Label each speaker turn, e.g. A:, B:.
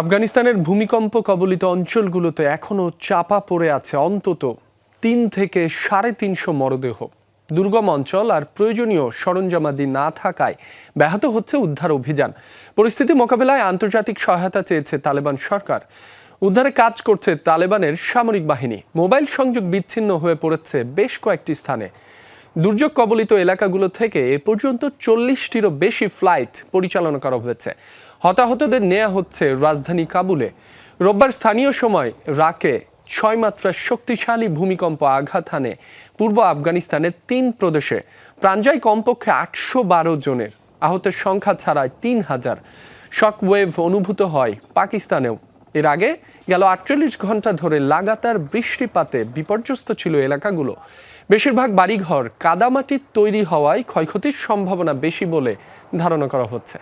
A: আফগানিস্তানের ভূমিকম্প কবলিত অঞ্চলগুলোতে এখনও চাপা পড়ে আছে অন্তত তিন থেকে সাড়ে তিনশো মরদেহ। দুর্গম অঞ্চল আর প্রয়োজনীয় সরঞ্জামাদি না থাকায় ব্যাহত হচ্ছে উদ্ধার অভিযান। পরিস্থিতি মোকাবেলায় আন্তর্জাতিক সহায়তা চেয়েছে তালেবান সরকার। উদ্ধারে কাজ করছে তালেবানের সামরিক বাহিনী। মোবাইল সংযোগ বিচ্ছিন্ন হয়ে পড়েছে বেশ কয়েকটি স্থানে। দুর্যোগ কবলিত এলাকাগুলো থেকে এ পর্যন্ত চল্লিশটিরও বেশি ফ্লাইট পরিচালনা করা হয়েছে। হতাহতদের নেওয়া হচ্ছে রাজধানী কাবুলে। রোববার স্থানীয় সময় রাকে ছয় মাত্রার শক্তিশালী ভূমিকম্প আঘাত হানে পূর্ব আফগানিস্তানের তিন প্রদেশে। প্রাণ যায় কমপক্ষে আটশো বারো জনের। আহতের সংখ্যা ছাড়ায় তিন হাজার। শক ওয়েভ অনুভূত হয় পাকিস্তানেও। এর আগে গেল আটচল্লিশ ঘণ্টা ধরে লাগাতার বৃষ্টিপাতে বিপর্যস্ত ছিল এলাকাগুলো। বেশিরভাগ বাড়িঘর কাদামাটির তৈরি হওয়ায় ক্ষয়ক্ষতির সম্ভাবনা বেশি বলে ধারণা করা হচ্ছে।